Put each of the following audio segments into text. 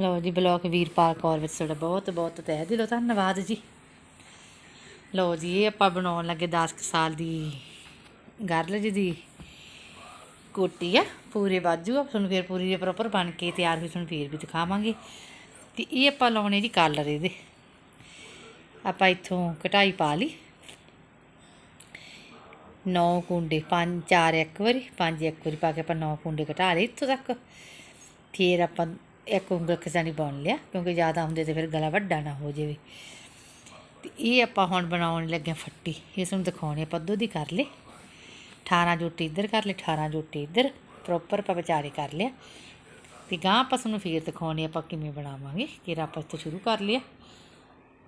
ਲਓ ਜੀ, ਬਲੌਕ ਵੀਰਪਾਲ ਕੌਰ ਵਿੱਚ ਤੁਹਾਡਾ ਬਹੁਤ ਬਹੁਤ ਤਹਿ ਦਿਲੋਂ ਧੰਨਵਾਦ ਜੀ। ਲਓ ਜੀ, ਇਹ ਆਪਾਂ ਬਣਾਉਣ ਲੱਗੇ 10 ਕੁ ਸਾਲ ਦੀ ਗਰਲ ਜੀ ਦੀ ਕੋਟੀ ਆ, ਪੂਰੇ ਬਾਜੂ ਆ, ਤੁਹਾਨੂੰ ਫਿਰ ਪੂਰੀ ਪ੍ਰੋਪਰ ਬਣ ਕੇ ਤਿਆਰ ਹੋਈ, ਤੁਹਾਨੂੰ ਫਿਰ ਵੀ ਦਿਖਾਵਾਂਗੇ। ਤੇ ਇਹ ਆਪਾਂ ਲਾਉਣੇ ਜੀ ਕਾਲਰ ਇਹਦੇ। ਆਪਾਂ ਇੱਥੋਂ ਕਟਾਈ ਪਾ ਲਈ। ਨੌ ਕੁੰਡੇ, ਪੰਜ, ਚਾਰ ਇੱਕ ਵਾਰੀ, ਪੰਜ ਇੱਕ ਵਾਰੀ ਪਾ ਕੇ ਆਪਾਂ ਨੌ ਕੁੰਡੇ ਘਟਾ ਲਏ ਇੱਥੋਂ ਤੱਕ। ਫਿਰ ਆਪਾਂ ਇੱਕ ਉਂਗਲ ਖਜ਼ਾਨੀ ਬਣ ਲਿਆ, ਕਿਉਂਕਿ ਜ਼ਿਆਦਾ ਹੁੰਦੇ ਤੇ ਫਿਰ ਗਲਾ ਵੱਡਾ ਨਾ ਹੋ ਜਾਵੇ। ਤੇ ਇਹ ਆਪਾਂ ਹੁਣ ਬਣਾਉਣ ਲੱਗੇ ਫੱਟੀ। ਇਸ ਨੂੰ ਦਿਖਾਉਣੇ ਆਪਾਂ ਦੁੱਧ ਦੀ ਕਰ ਲਏ 18 ਜੋਟੀ ਇੱਧਰ ਕਰ ਲਏ 18 ਜੋਟੀ ਇੱਧਰ। ਪ੍ਰੋਪਰ ਆਪਾਂ ਵਿਚਾਰੇ ਕਰ ਲਿਆ। ਤੇ ਗਾਂ ਆਪਾਂ ਤੁਹਾਨੂੰ ਫੇਰ ਦਿਖਾਉਣੇ ਆਪਾਂ ਕਿਵੇਂ ਬਣਾਵਾਂਗੇ ਕਿਰਾ ਆਪਾਂ ਤੋਂ ਸ਼ੁਰੂ ਕਰ ਲਿਆ।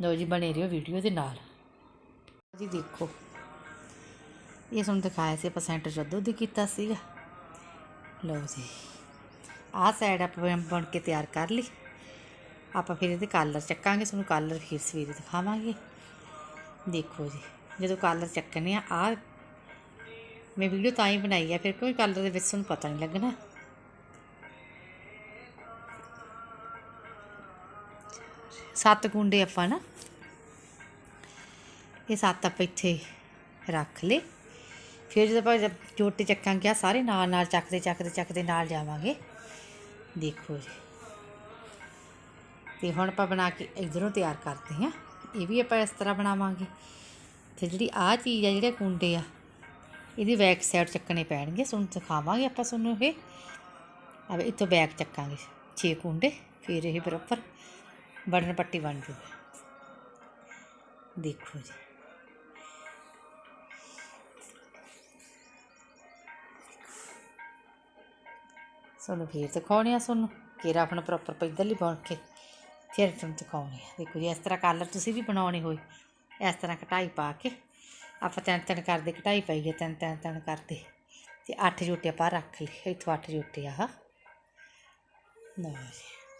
ਲਓ ਜੀ, ਬਣੇ ਰਹੋ ਵੀਡੀਓ ਦੇ ਨਾਲ। ਜੀ, ਦੇਖੋ। ਇਹ ਤੁਹਾਨੂੰ ਦਿਖਾਇਆ ਸੀ, ਆਪਾਂ ਸੈਂਟਰ 'ਚ ਦੀ ਕੀਤਾ ਸੀਗਾ। ਲਓ ਜੀ। ਆਹ ਸਾਈਡ ਆਪਾਂ ਬਣ ਕੇ ਤਿਆਰ ਕਰ ਲਈ। ਆਪਾਂ ਫਿਰ ਇਹਦੇ ਕਾਲਰ ਚੱਕਾਂਗੇ, ਤੁਹਾਨੂੰ ਕਾਲਰ ਫਿਰ ਸਵੇਰੇ ਦਿਖਾਵਾਂਗੇ। ਦੇਖੋ ਜੀ, ਜਦੋਂ ਕਾਲਰ ਚੱਕਣੇ ਆ ਆ ਮੈਂ ਵੀਡੀਓ ਤਾਂ ਹੀ ਬਣਾਈ ਆ, ਫਿਰ ਕੋਈ ਕਾਲਰ ਦੇ ਵਿੱਚ ਤੁਹਾਨੂੰ ਪਤਾ ਨਹੀਂ ਲੱਗਣਾ। ਸੱਤ ਗੁੰਡੇ ਆਪਾਂ ਨਾ, ਇਹ ਸੱਤ ਆਪਾਂ ਇੱਥੇ ਰੱਖ ਲਏ। ਫਿਰ ਜਦੋਂ ਆਪਾਂ ਜਦ ਚੱਕਾਂਗੇ ਆ ਸਾਰੇ ਨਾਲ ਨਾਲ ਚੱਕਦੇ ਚੱਕਦੇ ਚੱਕਦੇ ਨਾਲ ਜਾਵਾਂਗੇ। ਦੇਖੋ ਜੀ। ਤੇ ਹੁਣ ਆਪਾਂ ਬਣਾ ਕੇ ਇਧਰੋਂ ਤਿਆਰ ਕਰਦੇ ਹਾਂ। ਇਹ ਵੀ ਆਪਾਂ ਇਸ ਤਰ੍ਹਾਂ ਬਣਾਵਾਂਗੇ। ਤੇ ਜਿਹੜੀ ਆਹ ਚੀਜ਼ ਆ, ਜਿਹੜੇ ਕੁੰਡੇ ਆ, ਇਹਦੀ ਬੈਕ ਸਾਈਡ ਚੱਕਣੇ ਪੈਣਗੇ। ਤੁਹਾਨੂੰ ਸਿਖਾਵਾਂਗੇ ਆਪਾਂ ਤੁਹਾਨੂੰ ਇਹ। ਆਵੇ ਇੱਥੋਂ ਬੈਕ ਚੱਕਾਂਗੇ। 6 ਕੁੰਡੇ, ਫਿਰ ਇਹ ਬਰਾਬਰ ਬਟਨ ਪੱਟੀ ਬਣ ਜੂਗੀ। ਦੇਖੋ ਜੀ। ਤੁਹਾਨੂੰ ਫੇਰ ਦਿਖਾਉਣੇ ਆ ਤੁਹਾਨੂੰ ਕਿਹੜਾ ਆਪਣਾ ਪ੍ਰੋਪਰ ਪੈਦਲ ਹੀ ਬਣ ਕੇ ਫਿਰ ਤੁਹਾਨੂੰ ਦਿਖਾਉਣੇ ਆ। ਦੇਖੋ ਜੀ, ਇਸ ਤਰ੍ਹਾਂ ਕਾਲਰ ਤੁਸੀਂ ਵੀ ਬਣਾਉਣੇ ਹੋਏ, ਇਸ ਤਰ੍ਹਾਂ ਕਟਾਈ ਪਾ ਕੇ ਆਪਾਂ ਤਿੰਨ ਤਿੰਨ ਕਰਦੇ, ਕਟਾਈ ਪਾਈਏ ਤਿੰਨ ਤਿੰਨ ਤਿੰਨ ਕਰਦੇ। ਤੇ ਅੱਠ ਜੋਟੇ ਆਪਾਂ ਰੱਖ ਲਏ ਇੱਥੋਂ ਅੱਠ ਜੋਟੇ ਆ ਲਓ ਜੀ।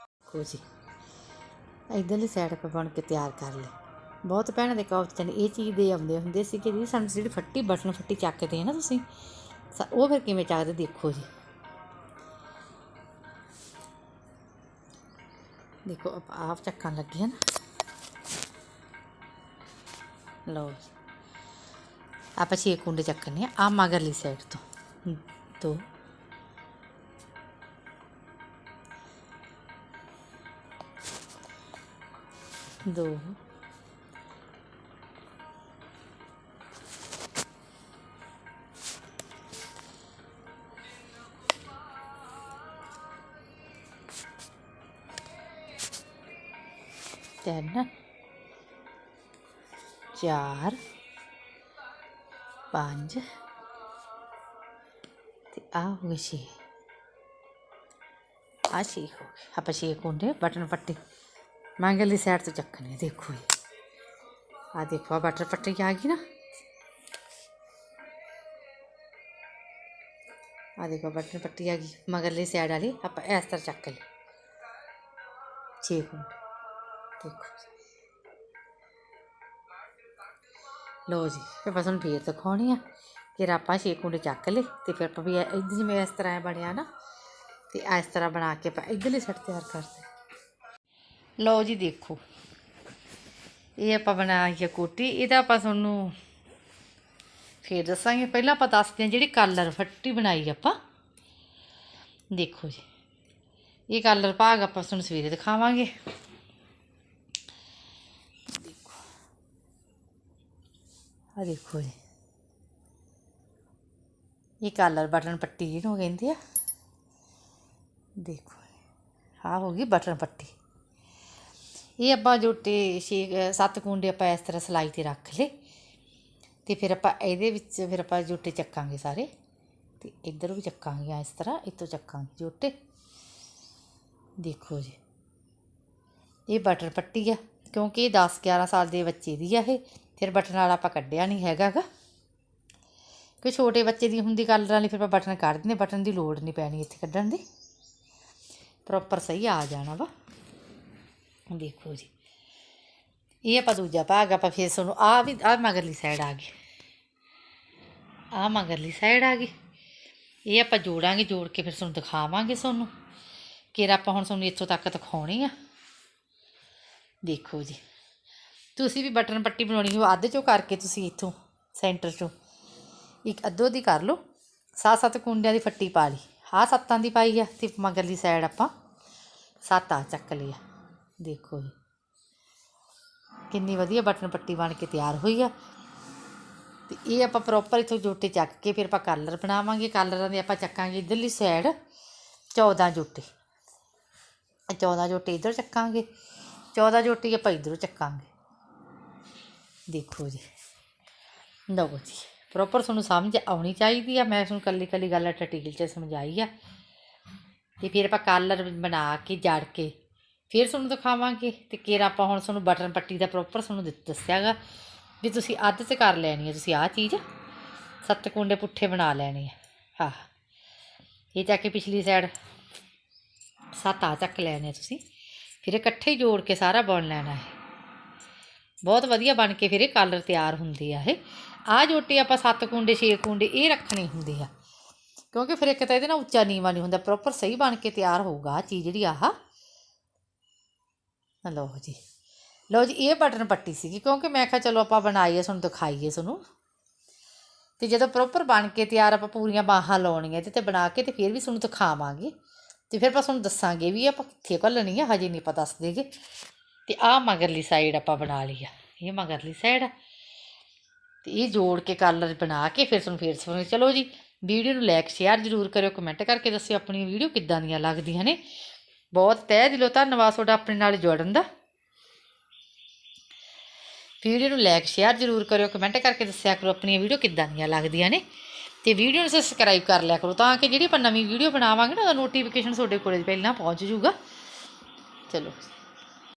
ਦੇਖੋ ਜੀ, ਇਧਰਲੀ ਸਾਈਡ ਆਪਾਂ ਬਣ ਕੇ ਤਿਆਰ ਕਰ ਲਈ। ਬਹੁਤ ਭੈਣਾਂ ਦੇ ਕੌਫਤੇ ਨੇ, ਇਹ ਚੀਜ਼ ਦੇ ਆਉਂਦੇ ਹੁੰਦੇ ਸੀ ਕਿ ਜੀ, ਸਾਨੂੰ ਜਿਹੜੀ ਫੱਟੀ, ਬਟਨ ਫੱਟੀ ਚੱਕਦੇ ਆ ਨਾ ਤੁਸੀਂ ਸ- ਉਹ ਫਿਰ ਕਿਵੇਂ ਚੱਕਦੇ, ਦੇਖੋ ਜੀ। ਦੇਖੋ ਆਪਾਂ ਆਪ ਚੱਕਣ ਲੱਗੇ ਹਾਂ ਨਾ। ਲਓ ਆਪਾਂ ਛੇ ਕੁੰਡੇ ਚੱਕਣੇ ਆ ਆ ਮਗਰਲੀ ਸਾਈਡ ਤੋਂ। ਦੋ। ਦੋ। ਤਿੰਨ ਚਾਰ ਪੰਜ ਤੇ ਆ ਹੋ ਗਏ ਛੇ। ਆ ਛੇ ਹੋ ਗਏ। ਆਪਾਂ ਛੇ ਕੁੰਡੇ ਬਟਨ ਪੱਟੀ। ਮੰਗਲੀ ਸਾਈਡ ਤੋਂ ਚੱਕਣੇ ਆ, ਦੇਖੋ ਆ ਦੇਖੋ ਆ ਬਟਨ ਪੱਟੀ ਆ ਗਈ ਨਾ। ਆ ਦੇਖੋ ਬਟਨ ਪੱਟੀ ਆ ਗਈ। ਮਗਰਲੀ ਸਾਈਡ ਵਾਲੀ ਆਪਾਂ ਇਸ ਤਰ੍ਹਾਂ ਚੱਕ ਲਈ ਛੇ ਕੁੰਡੇ। ਦੇਖੋ ਜੀ। ਲਓ ਜੀ, ਫਿਰ ਬਸ ਹੁਣ ਫੇਰ ਦਿਖਾਉਣੀ ਆ। ਫਿਰ ਆਪਾਂ ਛੇ ਕੁੰਡੇ ਚੱਕ ਲਏ ਤੇ ਫਿਰ ਆਪਾਂ ਵੀ ਇਹ ਜਿਵੇਂ ਇਸ ਤਰ੍ਹਾਂ ਬਣਿਆ ਨਾ, ਤੇ ਇਸ ਤਰ੍ਹਾਂ ਬਣਾ ਕੇ ਆਪਾਂ ਇਧਰਲੀ ਸੱਟ ਤਿਆਰ ਕਰਦੇ ਲਓ ਜੀ ਦੇਖੋ, ਇਹ ਆਪਾਂ ਬਣਾਈ ਹੈ ਕੋਟੀ। ਇਹਦਾ ਆਪਾਂ ਤੁਹਾਨੂੰ ਫੇਰ ਦੱਸਾਂਗੇ। ਪਹਿਲਾਂ ਆਪਾਂ ਦੱਸਦੇ ਹਾਂ ਜਿਹੜੀ ਕਲਰ ਫੱਟੀ ਬਣਾਈ ਆਪਾਂ। ਦੇਖੋ ਜੀ, ਇਹ ਕਲਰ ਭਾਗ ਆਪਾਂ ਤੁਹਾਨੂੰ ਸਵੇਰੇ ਦਿਖਾਵਾਂਗੇ। ਆ ਦੇਖੋ ਜੀ। ਇਹ ਕਲਰ ਬਟਨ ਪੱਟੀ ਜਿਹਨੂੰ ਕਹਿੰਦੇ ਆ। ਦੇਖੋ ਆ ਹੋ ਗਈ ਬਟਨ ਪੱਟੀ। ਇਹ ਆਪਾਂ ਜੋਟੇ ਛੇ ਸੱਤ ਕੁੰਡੇ ਆਪਾਂ ਇਸ ਤਰ੍ਹਾਂ ਸਲਾਈ ਤੇ ਰੱਖ ਲਏ। ਤੇ ਫਿਰ ਆਪਾਂ ਇਹਦੇ ਵਿੱਚ ਫਿਰ ਆਪਾਂ ਜੋਟੇ ਚੱਕਾਂਗੇ ਸਾਰੇ। ਤੇ ਇੱਧਰ ਵੀ ਚੱਕਾਂਗੇ ਇਸ ਤਰ੍ਹਾਂ, ਇੱਥੋਂ ਚੱਕਾਂਗੇ ਜੋਟੇ। ਦੇਖੋ ਜੀ। ਇਹ ਬਟਨ ਪੱਟੀ ਆ, ਕਿਉਂਕਿ ਇਹ 10 11 ਸਾਲ ਦੇ ਬੱਚੇ ਦੀ ਆ ਇਹ। ਫਿਰ ਬਟਨ ਵਾਲਾ ਆਪਾਂ ਕੱਢਿਆ ਨਹੀਂ ਹੈਗਾ ਕਿ ਛੋਟੇ ਬੱਚੇ ਦੀ ਹੁੰਦੀ ਕਲਰ ਵਾਲੀ ਫਿਰ ਆਪਾਂ ਬਟਨ ਕੱਢ ਦਿੰਦੇ ਬਟਨ ਦੀ ਲੋੜ ਨਹੀਂ ਪੈਣੀ ਇੱਥੇ ਕੱਢਣ ਦੀ। ਪ੍ਰੋਪਰ ਸਹੀ ਆ ਜਾਣਾ ਵਾ। ਦੇਖੋ ਜੀ। ਇਹ ਆਪਾਂ ਦੂਜਾ ਭਾਗ, ਆਪਾਂ ਫਿਰ ਤੁਹਾਨੂੰ ਆ ਵੀ, ਆ ਮਗਰਲੀ ਸਾਈਡ ਆ ਗਈ। ਆ ਮਗਰਲੀ ਸਾਈਡ ਆ ਗਈ। ਇਹ ਆਪਾਂ ਜੋੜਾਂਗੇ, ਜੋੜ ਕੇ ਫਿਰ ਤੁਹਾਨੂੰ ਦਿਖਾਵਾਂਗੇ ਤੁਹਾਨੂੰ। ਕੇਰ ਆਪਾਂ ਹੁਣ ਤੁਹਾਨੂੰ ਇੱਥੋਂ ਤੱਕ ਦਿਖਾਉਣੀ ਆ। ਦੇਖੋ ਜੀ। ਤੁਸੀਂ ਵੀ ਬਟਨ ਪੱਟੀ ਬਣਾਉਣੀ ਹੋ ਅੱਧ ਚੋਂ ਕਰਕੇ ਤੁਸੀਂ ਇੱਥੋਂ ਸੈਂਟਰ ਚੋਂ। ਇੱਕ ਅੱਧੋ ਦੀ ਕਰ ਲਓ। ਸੱਤ ਸੱਤ ਕੁੰਡਿਆਂ ਦੀ ਫੱਟੀ ਪਾ ਲਈ। ਆਹ ਸੱਤਾਂ ਦੀ ਪਾਈ ਆ ਤੇ ਮਗਰਲੀ ਸਾਈਡ ਆਪਾਂ ਸੱਤ ਆ ਚੱਕ ਲਿਆ ਦੇਖੋ ਜੀ। ਕਿੰਨੀ ਵਧੀਆ ਬਟਨ ਪੱਟੀ ਬਣ ਕੇ ਤਿਆਰ ਹੋਈ ਆ। ਤੇ ਇਹ ਆਪਾਂ ਪ੍ਰੋਪਰ ਇਥੋਂ ਜੋਟੇ ਚੱਕ ਕੇ ਫਿਰ ਆਪਾਂ ਕਲਰ ਬਣਾਵਾਂਗੇ। ਕਲਰਾਂ ਦੇ ਆਪਾਂ ਚੱਕਾਂਗੇ ਇਧਰਲੀ ਸਾਈਡ 14 ਜੋਟੇ। 14 ਜੋਟੇ ਇਧਰ ਚੱਕਾਂਗੇ। 14 ਜੋਟੀ ਆਪਾਂ ਇਧਰੋਂ ਚੱਕਾਂਗੇ। ਦੇਖੋ ਜੀ। ਲਓ ਜੀ ਪ੍ਰੋਪਰ ਤੁਹਾਨੂੰ ਸਮਝ ਆਉਣੀ ਚਾਹੀਦੀ ਆ। ਮੈਂ ਤੁਹਾਨੂੰ ਕੱਲੀ ਕੱਲੀ ਗੱਲ ਟਟੀਲ 'ਚ ਸਮਝਾਈ ਆ। ਤੇ ਫਿਰ ਆਪਾਂ ਕਾਲਰ ਬਣਾ ਕੇ, ਜੜ ਕੇ ਫਿਰ ਤੁਹਾਨੂੰ ਦਿਖਾਵਾਂਗੇ ਤੇ ਕੇਰ ਆਪਾਂ ਹੁਣ ਤੁਹਾਨੂੰ ਬਟਨ ਪੱਟੀ ਦਾ ਪ੍ਰੋਪਰ ਤੁਹਾਨੂੰ ਦਿੱਤ- ਦੱਸਿਆਗਾ ਵੀ ਤੁਸੀਂ ਅੱਧ 'ਚ ਕਰ ਲੈਣੀ ਹੈ ਤੁਸੀਂ ਆਹ ਚੀਜ਼ ਸੱਤ ਕੁੰਡੇ ਪੁੱਠੇ ਬਣਾ ਲੈਣੇ ਆ। ਹਾਂ ਇਹ ਚੱਕ ਕੇ ਪਿਛਲੀ ਸਾਈਡ ਸੱਤ ਆ ਚੱਕ ਲੈਣੇ ਆ ਤੁਸੀਂ। ਫਿਰ ਇਕੱਠੇ ਜੋੜ ਕੇ ਸਾਰਾ ਬੁਣ ਲੈਣਾ ਹੈ। ਬਹੁਤ ਵਧੀਆ ਬਣ ਕੇ ਫਿਰ ਇਹ ਕਾਲਰ ਤਿਆਰ ਹੁੰਦੇ ਆ ਇਹ। ਆ ਜੋਟੀ ਆਪਾਂ ਸੱਤ ਕੁੰਡੇ, ਛੇ ਕੁੰਡੇ ਇਹ ਰੱਖਣੇ ਹੁੰਦੇ ਆ। ਕਿਉਂਕਿ ਫਿਰ ਇੱਕ ਤਾਂ ਇਹਦੇ ਨਾਲ ਉੱਚਾ ਨੀਵਾ ਨਹੀਂ ਹੁੰਦਾ ਪ੍ਰੋਪਰ ਸਹੀ ਬਣ ਕੇ ਤਿਆਰ ਹੋਊਗਾ ਆਹ ਚੀਜ਼ ਜਿਹੜੀ ਆਹ। ਲਓ ਜੀ। ਲਓ ਜੀ, ਇਹ ਬਟਨ ਪੱਟੀ ਸੀਗੀ, ਕਿਉਂਕਿ ਮੈਂ ਕਿਹਾ ਚਲੋ ਆਪਾਂ ਬਣਾਈਏ, ਤੁਹਾਨੂੰ ਦਿਖਾਈਏ ਤੁਹਾਨੂੰ। ਤੇ ਜਦੋਂ ਪ੍ਰੋਪਰ ਬਣ ਕੇ ਤਿਆਰ ਆਪਾਂ ਪੂਰੀਆਂ ਬਾਹਾਂ ਲਾਉਣੀਆਂ ਤੇ ਤੇ ਬਣਾ ਕੇ ਤੇ ਫਿਰ ਵੀ ਤੁਹਾਨੂੰ ਦਿਖਾਵਾਂਗੇ। ਤੇ ਫਿਰ ਆਪਾਂ ਤੁਹਾਨੂੰ ਦੱਸਾਂਗੇ ਵੀ ਆਪਾਂ ਕਿੱਥੇ ਘੱਲਣੀ ਆ, ਹਜੇ ਨਹੀਂ ਆਪਾਂ ਦੱਸ ਦੇਗੇ। ਤੇ ਆਹ ਮਗਰਲੀ ਸਾਈਡ ਆਪਾਂ ਬਣਾ ਲਈ ਆ। ਇਹ ਮਗਰਲੀ ਸਾਈਡ ਆ। ਤੇ ਇਹ ਜੋੜ ਕੇ ਕਲਰ ਬਣਾ ਕੇ ਫਿਰ ਤੁਹਾਨੂੰ ਫੇਰ ਸੁਣਾਂਗੇ ਚਲੋ ਜੀ, ਵੀਡੀਓ ਨੂੰ ਲਾਈਕ ਸ਼ੇਅਰ ਜ਼ਰੂਰ ਕਰਿਓ ਕਮੈਂਟ ਕਰਕੇ ਦੱਸਿਓ ਆਪਣੀ ਵੀਡੀਓ ਕਿੱਦਾਂ ਦੀਆਂ ਲੱਗਦੀਆਂ ਨੇ। ਬਹੁਤ ਤਹਿ ਦਿਲੋਂ ਧੰਨਵਾਦ ਤੁਹਾਡਾ ਆਪਣੇ ਨਾਲ ਜੁੜਨ ਦਾ। ਵੀਡੀਓ ਨੂੰ ਲਾਈਕ ਸ਼ੇਅਰ ਜ਼ਰੂਰ ਕਰਿਓ ਕਮੈਂਟ ਕਰਕੇ ਦੱਸਿਆ ਕਰੋ ਆਪਣੀਆਂ ਵੀਡੀਓ ਕਿੱਦਾਂ ਦੀਆਂ ਲੱਗਦੀਆਂ ਨੇ। ਤੇ ਵੀਡੀਓ ਨੂੰ ਸਬਸਕ੍ਰਾਈਬ ਕਰ ਲਿਆ ਕਰੋ ਤਾਂ ਕਿ ਜਿਹੜੀ ਆਪਾਂ ਨਵੀਂ ਵੀਡੀਓ ਬਣਾਵਾਂਗੇ ਨਾ, ਉਹਦਾ ਨੋਟੀਫਿਕੇਸ਼ਨ ਤੁਹਾਡੇ ਕੋਲੇ ਪਹਿਲਾਂ ਪਹੁੰਚ ਜਾਊਗਾ। ਚਲੋ।